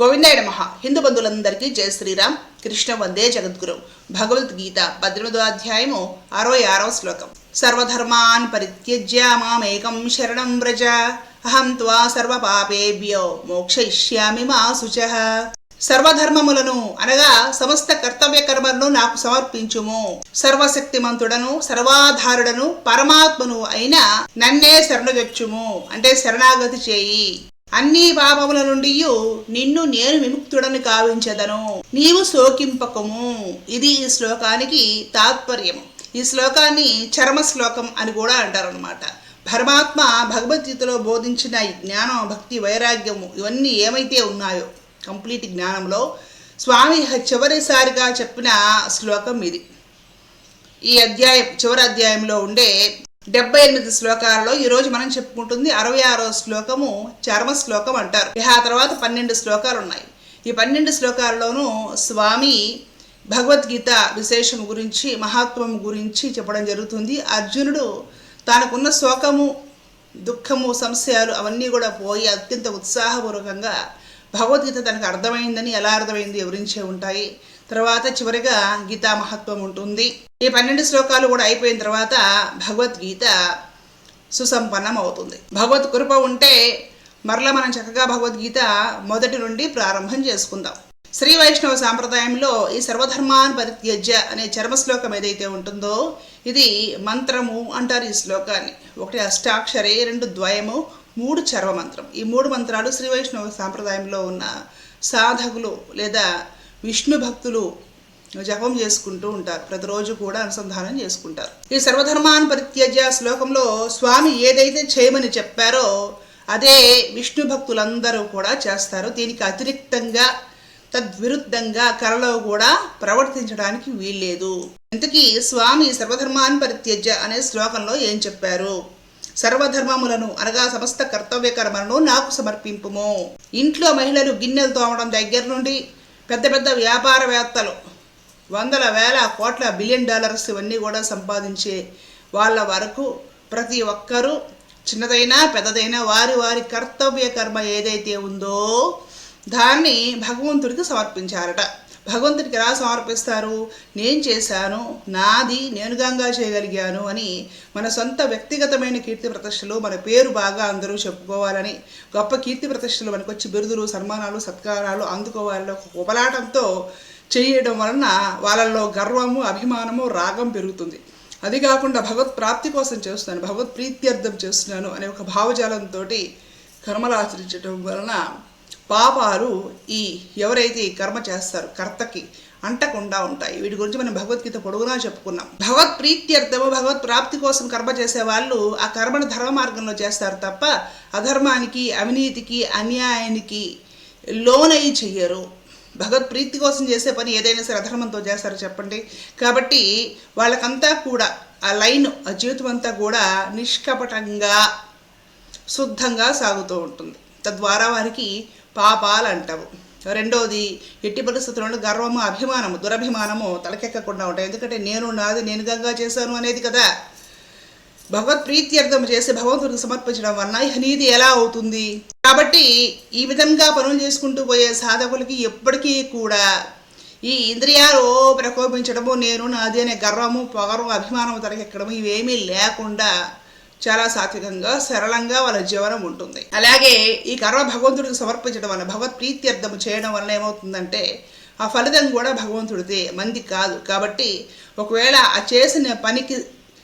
గోవిందాయ మహా హిందూ బంధువులందరికీ జయ శ్రీరామ్. కృష్ణ వందే జగద్గురు. భగవద్గీత పద్దెనిమిదో అధ్యాయము అరవై ఆరవ శ్లోకం. సర్వధర్మాన్ పరిత్యజ్య మామేకం శరణం వ్రజ. అహం త్వా సర్వ పాపేభ్యో మోక్షయిష్యామి మా శుచ. సర్వధర్మములను అనగా సమస్త కర్తవ్య కర్మలను నాకు సమర్పించుము. సర్వశక్తిమంతుడను సర్వాధారుడను పరమాత్మను అయిన నన్నే శరణుగచ్చుము అంటే శరణాగతి చేయి. అన్ని పాపముల నుండి నిన్ను నేను విముక్తుడని కావించదను. నీవు శోకింపకము. ఇది ఈ శ్లోకానికి తాత్పర్యము. ఈ శ్లోకాన్ని చర్మ శ్లోకం అని కూడా అంటారనమాట పరమాత్మ భగవద్గీతలో బోధించిన ఈ జ్ఞానం భక్తి వైరాగ్యము ఇవన్నీ ఏమైతే ఉన్నాయో కంప్లీట్ జ్ఞానంలో స్వామి చివరిసారిగా చెప్పిన శ్లోకం ఇది. ఈ అధ్యాయం చివరి అధ్యాయంలో ఉండే డెబ్బై ఎనిమిది శ్లోకాలలో ఈ రోజు మనం చెప్పుకుంటుంది అరవై ఆరో శ్లోకము చర్మ శ్లోకం అంటారు. ఆ తర్వాత పన్నెండు శ్లోకాలు ఉన్నాయి. ఈ పన్నెండు శ్లోకాలలోనూ స్వామి భగవద్గీత విశేషం గురించి మహాత్వం గురించి చెప్పడం జరుగుతుంది. అర్జునుడు తనకున్న శోకము దుఃఖము సంశయాలు అవన్నీ కూడా పోయి అత్యంత ఉత్సాహపూర్వకంగా భగవద్గీత తనకు అర్థమైందని ఎలా అర్థమైంది వివరించే ఉంటాయి. తర్వాత చివరిగా గీతా మహత్వం ఉంటుంది. ఈ పన్నెండు శ్లోకాలు కూడా అయిపోయిన తర్వాత భగవద్గీత సుసంపన్నం అవుతుంది భగవత్ కృప ఉంటే మరలా మనం చక్కగా భగవద్గీత మొదటి నుండి ప్రారంభం చేసుకుందాం. శ్రీ వైష్ణవ సాంప్రదాయంలో ఈ సర్వధర్మాన్ పరిత్యజ్య అనే చర్మ శ్లోకం ఏదైతే ఉంటుందో ఇది మంత్రము అంటారు ఈ శ్లోకాన్ని. ఒకటి అష్టాక్షరి రెండు ద్వయము మూడు చర్వ మంత్రం ఈ మూడు మంత్రాలు శ్రీ వైష్ణవ సాంప్రదాయంలో ఉన్న సాధకులు లేదా విష్ణు భక్తులు జపం చేసుకుంటూ ఉంటారు. ప్రతిరోజు కూడా అనుసంధానం చేసుకుంటారు. ఈ సర్వధర్మాన్ పరిత్యజ్య శ్లోకంలో స్వామి ఏదైతే చేయమని చెప్పారో అదే విష్ణు భక్తులందరూ కూడా చేస్తారు. దీనికి అతిరిక్తంగా తద్విరుద్ధంగా కళలో కూడా ప్రవర్తించడానికి వీల్లేదు. ఇంతకీ స్వామి సర్వధర్మాన్ పరిత్యజ అనే శ్లోకంలో ఏం చెప్పారు? సర్వధర్మములను అనగా సమస్త కర్తవ్య కర్మలను నాకు సమర్పింపుము. ఇంట్లో మహిళలు గిన్నెలు తోమడం దగ్గర నుండి పెద్ద పెద్ద వ్యాపారవేత్తలు వందల వేల కోట్ల బిలియన్ డాలర్స్ ఇవన్నీ కూడా సంపాదించే వాళ్ళ వరకు ప్రతి ఒక్కరూ చిన్నదైనా పెద్దదైనా వారి వారి కర్తవ్య కర్మ ఏదైతే ఉందో దాన్ని భగవంతుడికి సమర్పించారట. భగవంతుడికి ఎలా సమర్పిస్తారు? నేను చేశాను నాది నేనుగాంగా చేయగలిగాను అని మన సొంత వ్యక్తిగతమైన కీర్తి ప్రతిష్టలు మన పేరు బాగా అందరూ చెప్పుకోవాలని గొప్ప కీర్తి ప్రతిష్టలు మనకు వచ్చి బిరుదులు సన్మానాలు సత్కారాలు అందుకోవాలని ఒక ఉపలాటంతో చేయడం వలన వాళ్ళల్లో గర్వము అభిమానము రాగం పెరుగుతుంది. అది కాకుండా భగవత్ ప్రాప్తి కోసం చేస్తున్నాను భగవత్ ప్రీత్యర్థం చేస్తున్నాను అనే ఒక భావజాలంతో కర్మలు ఆచరించడం వలన పాపాలు ఈ ఎవరైతే ఈ కర్మ చేస్తారు కర్తకి అంటకుండా ఉంటాయి. వీటి గురించి మనం భగవద్గీత పొడుగునా చెప్పుకున్నాం. భగవత్ ప్రీత్యర్థము భగవత్ ప్రాప్తి కోసం కర్మ చేసే వాళ్ళు ఆ కర్మను ధర్మ మార్గంలో చేస్తారు తప్ప అధర్మానికి అవినీతికి అన్యాయానికి లోనై చెయ్యరు. భగవత్ ప్రీతి కోసం చేసే పని ఏదైనా సరే అధర్మంతో చేస్తారు చెప్పండి. కాబట్టి వాళ్ళకంతా కూడా ఆ లైన్ ఆ జీవితం అంతా కూడా నిష్కపటంగా శుద్ధంగా సాగుతూ ఉంటుంది. తద్వారా వారికి పాపాలు అంటావు రెండవది ఎట్టి పరిస్థితుల్లో గర్వము అభిమానము దురభిమానము తలకెక్కకుండా ఉంటాయి. ఎందుకంటే నేను నాది నేను గంగా చేశాను అనేది కదా. భగవత్ ప్రీత్యర్థం చేసి భగవంతుడికి సమర్పించడం వలన నీది ఎలా అవుతుంది? కాబట్టి ఈ విధంగా పనులు చేసుకుంటూ పోయే సాధకులకి ఎప్పటికీ కూడా ఈ ఇంద్రియాలు ప్రకోపించడము నేను నాది అనే గర్వము పొగరు అభిమానము తలకెక్కడము ఇవేమీ లేకుండా చాలా సాత్వికంగా సరళంగా వాళ్ళ జీవనం ఉంటుంది. అలాగే ఈ కర్మ భగవంతుడికి సమర్పించడం వల్ల భగవత్ ప్రీత్యర్థం చేయడం వల్ల ఏమవుతుందంటే ఆ ఫలితం కూడా భగవంతుడిదే మంది కాదు. కాబట్టి ఒకవేళ ఆ చేసిన పనికి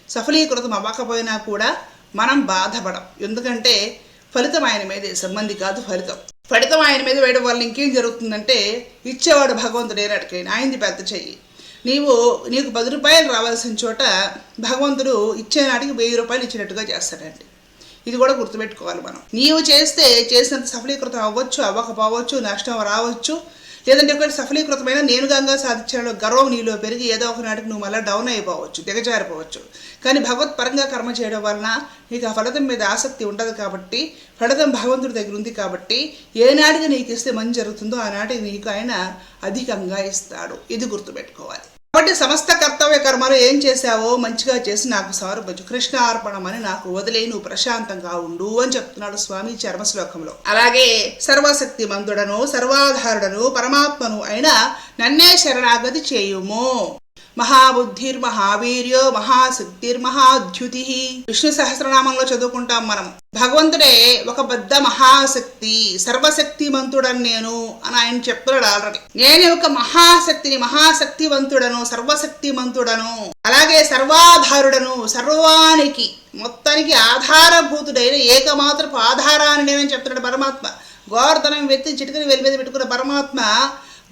సఫలీకృతం అవ్వకపోయినా కూడా మనం బాధపడం. ఎందుకంటే ఫలితం ఆయన మీదే సంబంధి కాదు ఫలితం. ఫలితం ఆయన మీద వేయడం వల్ల ఇంకేం జరుగుతుందంటే ఇచ్చేవాడు భగవంతుడు ఏనాటికైనా ఆయనది పెద్ద చెయ్యి. నీవు నీకు పది రూపాయలు రావాల్సిన చోట భగవంతుడు ఇచ్చే నాటికి వెయ్యి రూపాయలు ఇచ్చినట్టుగా చేస్తాడండి. ఇది కూడా గుర్తుపెట్టుకోవాలి మనం. నీవు చేస్తే చేసినంత సఫలీకృతం అవ్వచ్చు అవ్వకపోవచ్చు నష్టం రావచ్చు. లేదంటే ఒకటి సఫలీకృతమైన నేను గంగా సాధించాలో గర్వం నీలో పెరిగి ఏదో ఒక నాటికి నువ్వు మళ్ళీ డౌన్ అయిపోవచ్చు దిగజారిపోవచ్చు. కానీ భగవత్పరంగా కర్మ చేయడం వలన నీకు ఆ ఫలితం మీద ఆసక్తి ఉండదు కాబట్టి ఫలితం భగవంతుడి దగ్గర ఉంది కాబట్టి ఏ నాటికి నీకు ఇస్తే మంచి జరుగుతుందో ఆనాటికి నీకు ఆయన అధికంగా ఇస్తాడు. ఇది గుర్తుపెట్టుకోవాలి. కాబట్టి సమస్త కర్తవ్య కర్మలు ఏం చేశావో మంచిగా చేసి నాకు సమర్పించు కృష్ణ అర్పణమని నాకు వదిలే నువ్వు ప్రశాంతంగా ఉండు అని చెప్తున్నాడు స్వామి చర్మ శ్లోకంలో అలాగే సర్వశక్తి మందుడను సర్వాధారుడను పరమాత్మను అయిన నన్నే శరణాగతి చేయుము. మహాబుద్ధిర్మహావీర్యో మహాశక్తిర్మహాద్యుతి. విష్ణు సహస్రనామంలో చదువుకుంటాం మనం భగవంతుడే ఒక పెద్ద మహాశక్తి సర్వశక్తివంతుడని నేను అని ఆయన చెప్తున్నాడు ఆల్రెడీ. నేను ఒక మహాశక్తిని మహాశక్తివంతుడను సర్వశక్తివంతుడను అలాగే సర్వాధారుడను సర్వానికి మొత్తానికి ఆధారభూతుడైన ఏకమాత్రపు ఆధారాన్ని నేనని చెప్తున్నాడు పరమాత్మ. గోవర్ధనం వ్యక్తి చిటికని వెలి మీద పెట్టుకున్న పరమాత్మ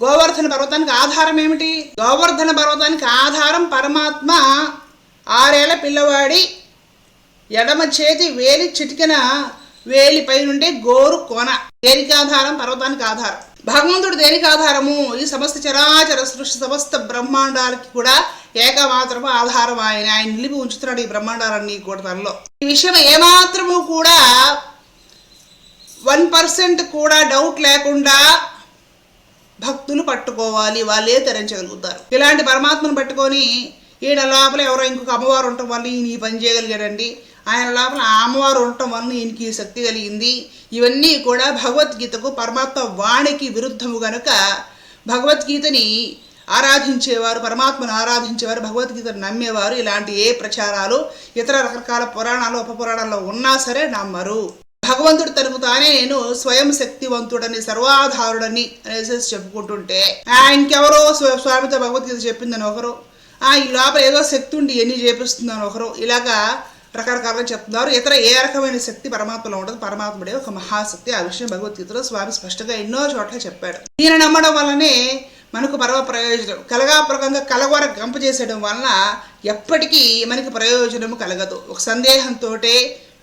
గోవర్ధన పర్వతానికి ఆధారం ఏమిటి? గోవర్ధన పర్వతానికి ఆధారం పరమాత్మ ఆరేళ్ళ పిల్లవాడి ఎడమ చేతి వేలి చిటికెన వేలిపై నుండి గోరు కోన. దేనికి ఆధారం? పర్వతానికి ఆధారం. భగవంతుడు దేనికి ఆధారము? ఈ సమస్త చరాచర సృష్టి సమస్త బ్రహ్మాండాలకి కూడా ఏకమాత్రము ఆధారం ఆయన. ఆయన నిలిపి ఉంచుతున్నాడు ఈ బ్రహ్మాండాలన్నీ కూడా తనలో. ఈ విషయం ఏమాత్రము కూడా వన్ పర్సెంట్ కూడా డౌట్ లేకుండా భక్తులు పట్టుకోవాలి వాళ్ళే తెరించగలుగుతారు ఇలాంటి పరమాత్మను పట్టుకొని ఈయన లోపల ఎవరో ఇంకొక అమ్మవారు ఉండటం వల్ల ఈయన ఈ పని చేయగలిగాడండి. ఆయన లోపల ఆ అమ్మవారు ఉండటం వల్ల ఈయనకి ఈ శక్తి కలిగింది. ఇవన్నీ కూడా భగవద్గీతకు పరమాత్మ వాణికి విరుద్ధము గనుక భగవద్గీతని ఆరాధించేవారు పరమాత్మను ఆరాధించేవారు భగవద్గీతను నమ్మేవారు ఇలాంటి ఏ ప్రచారాలు ఇతర రకరకాల పురాణాలు ఉపపురాణాల్లో ఉన్నా సరే నమ్మరు. భగవంతుడు తనకు తానే నేను స్వయం శక్తివంతుడని సర్వాధారుడని అనేసి చెప్పుకుంటుంటే ఆ, ఇంకెవరో స్వ- స్వామితో భగవద్గీత చెప్పిందని ఒకరు ఆ ఈ లోపల ఏదో శక్తి ఉండి ఎన్ని చేపిస్తుందని ఒకరు ఇలాగా రకరకాలుగా చెప్తున్నారు. ఇతర ఏ రకమైన శక్తి పరమాత్మలో ఉండదు. పరమాత్ముడే ఒక మహాశక్తి. ఆ విషయం భగవద్గీతలో స్వామి స్పష్టంగా ఎన్నో చోట్ల చెప్పాడు. దీని నమ్మడం వల్లనే మనకు పరమ ప్రయోజనం. కలగాపురకంగా కలగొర గంప చేసేయడం వలన ఎప్పటికీ మనకి ప్రయోజనము కలగదు. ఒక సందేహంతో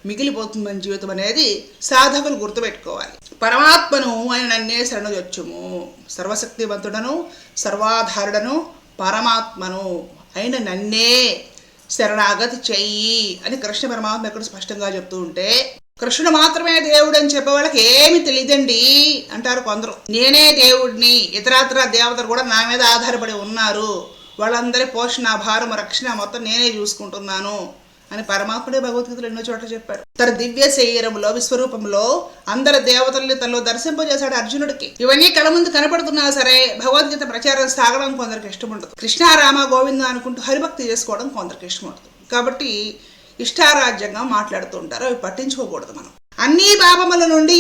మిగిలిపోతుంది మన జీవితం అనేది సాధకులు గుర్తుపెట్టుకోవాలి. పరమాత్మను ఆయన నన్నే శరణొచ్చుము సర్వశక్తివంతుడను సర్వాధారుడను పరమాత్మను అయిన నన్నే శరణాగతి చెయ్యి అని కృష్ణ పరమాత్మ ఎక్కడ స్పష్టంగా చెప్తూ ఉంటే కృష్ణుడు మాత్రమే దేవుడు అని చెప్పే వాళ్ళకి ఏమి తెలియదండి అంటారు కొందరు. నేనే దేవుడిని ఇతరాతర దేవతలు కూడా నా మీద ఆధారపడి ఉన్నారు. వాళ్ళందరి పోషణ భారం రక్షణ మొత్తం నేనే చూసుకుంటున్నాను. అని పరమాత్ముడే భగవద్గీతలో ఎన్నో చోట్ల చెప్పాడు తన దివ్య శరీరంలో విశ్వరూపంలో అందరి దేవతల్ని తనలో దర్శింపజేశాడు అర్జునుడికి. ఇవన్నీ కళ ముందు కనపడుతున్నా సరే భగవద్గీత ప్రచారం సాగడం కొందరికి ఇష్టం ఉండదు కృష్ణారామ గోవింద అనుకుంటూ హరిభక్తి చేసుకోవడం కొందరికి ఇష్టం ఉండదు కాబట్టి ఇష్టారాజ్యంగా మాట్లాడుతూ ఉంటారు అవి పట్టించుకోకూడదు మనం. అన్ని పాపముల నుండి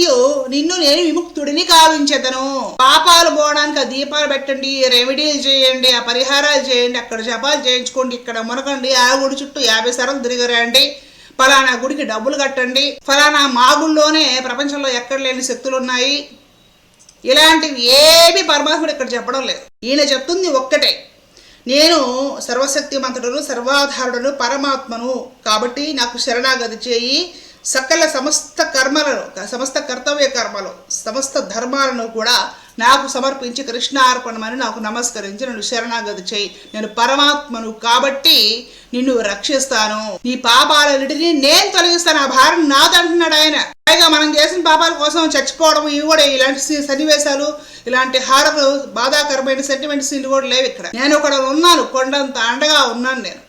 నిన్ను నేను విముక్తుడిని కావించెదను. పాపాలు పోవడానికి ఆ దీపాలు పెట్టండి రెమెడీలు చేయండి ఆ పరిహారాలు చేయండి అక్కడ జపాలు చేయించుకోండి ఇక్కడ మునకండి ఆ గుడి చుట్టూ యాభై సార్లు తిరిగిరండి ఫలానా గుడికి డబ్బులు కట్టండి ఫలానా మాగుల్లోనే ప్రపంచంలో ఎక్కడ లేని శక్తులు ఉన్నాయి ఇలాంటివి ఏమీ పరమాత్ముడు ఇక్కడ చెప్పడం లేదు. ఈయన చెప్తుంది ఒక్కటే నేను సర్వశక్తిమంతుడును సర్వాధారుడను పరమాత్మను. కాబట్టి నాకు శరణాగతి చేయి సకల సమస్త కర్మలను సమస్త కర్తవ్య కర్మలు సమస్త ధర్మాలను కూడా నాకు సమర్పించి కృష్ణార్పణమని నాకు నమస్కరించి నన్ను శరణాగతి చేయి. నేను పరమాత్మను కాబట్టి నిన్ను రక్షిస్తాను. నీ పాపాలన్నిటినీ నేను తొలగిస్తాను. ఆ భారం నాదంటున్నాడు ఆయన. పైగా మనం చేసిన పాపాల కోసం చచ్చిపోవడం ఇవి కూడా ఇలాంటి సన్నివేశాలు ఇలాంటి హారలు బాధాకరమైన సెంటిమెంట్స్ ఇవి కూడా లేవు ఇక్కడ. నేను ఒకడు ఉన్నాను కొండంత అండగా ఉన్నాను నేను.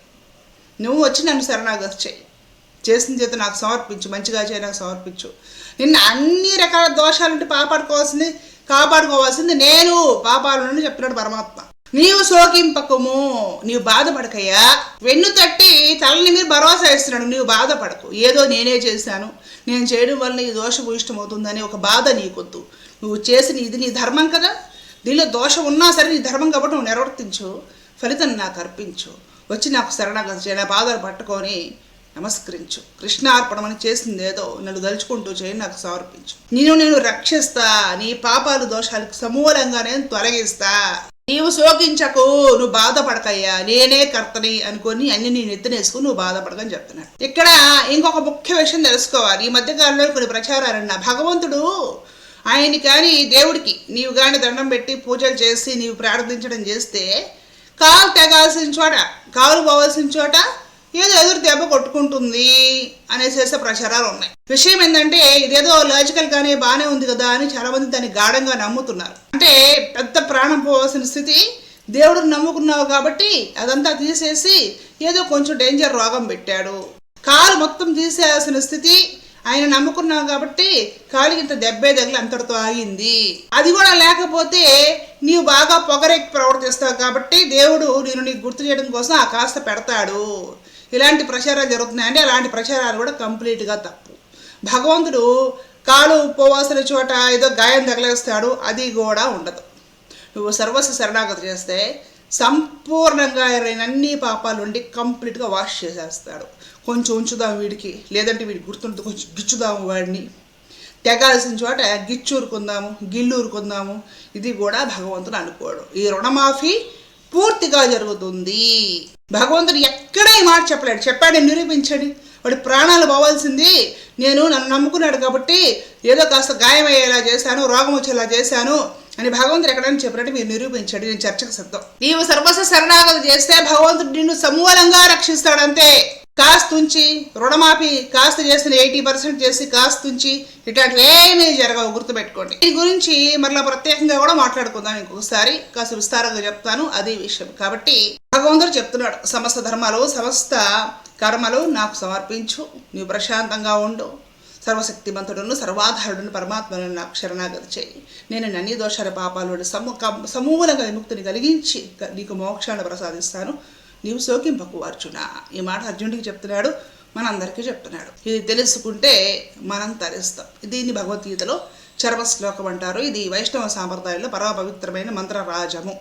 నువ్వు వచ్చి నన్ను శరణాగతి చేయి. చేసిన చేత నాకు సమర్పించు మంచిగా చేయ నాకు సమర్పించు. నిన్న అన్ని రకాల దోషాల నుండి కాపాడుకోవాల్సింది కాపాడుకోవాల్సింది నేను. పాపాల నుండి చెప్తున్నాడు పరమాత్మ. నీవు శోకింపకము నీవు బాధపడకయ్యా. వెన్ను తట్టి తలని మీరు భరోసా ఇస్తున్నాడు నీవు బాధపడకు. ఏదో నేనే చేశాను. నేను చేయడం వల్ల నీ దోషం ఇష్టమవుతుందని ఒక బాధ నీకొద్దు. నువ్వు చేసిన ఇది నీ ధర్మం కదా. దీనిలో దోషం ఉన్నా సరే నీ ధర్మం కాబట్టి నువ్వు నిర్వర్తించు. ఫలితం నాకు అర్పించు. వచ్చి నాకు శరణాగతి చేయ. నా బాధలు పట్టుకొని నమస్కరించు. కృష్ణార్పణమని చేసింది ఏదో నన్ను దలుచుకుంటూ చేయి నాకు సమర్పించు. నేను నేను రక్షిస్తా. నీ పాపాలు దోషాలకు సమూలంగా నేను తొలగిస్తా నీవు శోకించకు నువ్వు బాధపడకయ్యా. నేనే కర్తని అనుకొని అన్ని నేను ఎత్తునేసుకుని నువ్వు బాధపడకని చెప్తున్నాడు. ఇక్కడ ఇంకొక ముఖ్య విషయం తెలుసుకోవాలి. ఈ మధ్యకాలంలో కొన్ని ప్రచారాలన్న భగవంతుడు ఆయన కానీ దేవుడికి నీవు కానీ దండం పెట్టి పూజలు చేసి నీవు ప్రార్థించడం చేస్తే కాలు తెగాల్సిన చోట కాలు పోవాల్సిన చోట ఏదో ఎదురు దెబ్బ కొట్టుకుంటుంది అనేసేసే ప్రచారాలు ఉన్నాయి. విషయం ఏంటంటే ఇదేదో లాజికల్ గానే బాగానే ఉంది కదా అని చాలా మంది దాన్ని గాఢంగా నమ్ముతున్నారు. అంటే పెద్ద ప్రాణం పోవాల్సిన స్థితి దేవుడిని నమ్ముకున్నావు కాబట్టి అదంతా తీసేసి ఏదో కొంచెం డేంజర్ రోగం పెట్టాడు. కాలు మొత్తం తీసేయాల్సిన స్థితి ఆయన నమ్ముకున్నావు కాబట్టి కాలికి ఇంత దెబ్బే తగిలి అంతటితో ఆగింది. అది కూడా లేకపోతే నీవు బాగా పొగరెక్కి ప్రవర్తిస్తావు కాబట్టి దేవుడు నేను నీకు గుర్తు చేయడం కోసం ఆ కాస్త పెడతాడు. ఇలాంటి ప్రచారాలు జరుగుతున్నాయంటే అలాంటి ప్రచారాలు కూడా కంప్లీట్గా తప్పు. భగవంతుడు కాలు పోవాల్సిన చోట ఏదో గాయం తగిలేస్తాడు అది కూడా ఉండదు. నువ్వు సర్వస్వ శరణాగతి చేస్తే సంపూర్ణంగా అన్ని పాపాలు ఉండి కంప్లీట్గా వాష్ చేసేస్తాడు. కొంచెం ఉంచుదాం వీడికి లేదంటే వీడికి గుర్తుంటుంది కొంచెం గిచ్చుదాము వాడిని. తెగాల్సిన చోట గిచ్చూరుకుందాము గిల్లూరుకుందాము ఇది కూడా భగవంతుడు అనుకోడు. ఈ రుణమాఫీ పూర్తిగా జరుగుతుంది. భగవంతుడు ఎక్కడ ఈ మాట చెప్పలేడు. చెప్పాడు నిరూపించండి. వాడి ప్రాణాలు పోవాల్సింది నేను నన్ను నమ్ముకున్నాడు కాబట్టి ఏదో కాస్త గాయమయ్యేలా చేశాను రోగం వచ్చేలా చేశాను అని భగవంతుడు ఎక్కడైనా చెప్పినట్టు మీరు నిరూపించండి. నేను చర్చకు సిద్ధం. నీవు సర్వస్వ శరణాగతి చేస్తే భగవంతుడు నిన్ను సమూలంగా రక్షిస్తాడంతే. కాస్తుంచి రుణమాఫీ కాస్త చేసిన ఎయిటీ పర్సెంట్ చేసి కాస్తుంచి ఇట్లాంటివి ఏమీ జరగవు గుర్తుపెట్టుకోండి. దీని గురించి మరలా ప్రత్యేకంగా కూడా మాట్లాడుకుందాం ఇంకొకసారి కాస్త విస్తారంగా చెప్తాను అదే విషయం. కాబట్టి భగవంతుడు చెప్తున్నాడు సమస్త ధర్మాలు సమస్త కర్మలు నాకు సమర్పించు నీవు ప్రశాంతంగా ఉండు. సర్వశక్తిమంతుడును సర్వాధారుడును పరమాత్మను నాకు శరణాగతి చేయి. నేను అన్ని దోషాల పాపాలు సమూ సమూలంగా విముక్తిని కలిగించి నీకు మోక్షాన్ని ప్రసాదిస్తాను. నీవు శోకింపకు అర్జున. ఈ మాట అర్జునుడికి చెప్తున్నాడు మనందరికీ చెప్తున్నాడు. ఇది తెలుసుకుంటే మనం తరిస్తాం. దీన్ని భగవద్గీతలో చర్మ శ్లోకం అంటారు. ఇది వైష్ణవ సాంప్రదాయంలో పరమ పవిత్రమైన మంత్రరాజము.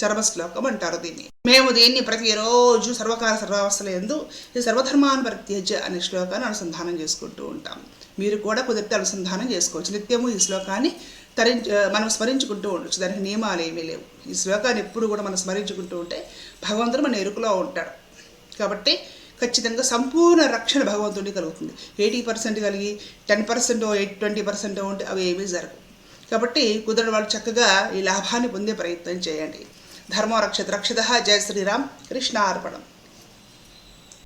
చర్మ శ్లోకం అంటారు దీన్ని. మేము దీన్ని ప్రతిరోజు సర్వకాల సర్వావస్థల ఎందు ఈ సర్వధర్మాన్ని పరిత్యజ్య అనే శ్లోకాన్ని అనుసంధానం చేసుకుంటూ ఉంటాం. మీరు కూడా కుదిరితే అనుసంధానం చేసుకోవచ్చు. నిత్యము ఈ శ్లోకాన్ని తరించి మనం స్మరించుకుంటూ ఉండొచ్చు. దానికి నియమాలు ఏమీ లేవు. ఈ శ్లోకాన్ని ఎప్పుడు కూడా మనం స్మరించుకుంటూ ఉంటే భగవంతుడు మన ఎరుకులో ఉంటాడు. కాబట్టి ఖచ్చితంగా సంపూర్ణ రక్షణ భగవంతుడికి కలుగుతుంది. ఎయిటీ పర్సెంట్ కలిగి ten percent eight twenty percent ఉంటే అవి ఏమీ జరగవు. కాబట్టి కుదరని వాళ్ళు చక్కగా ఈ లాభాన్ని పొందే ప్రయత్నం చేయండి. ధర్మరక్షత రక్షిత జయ శ్రీరామ్. కృష్ణ అర్పణం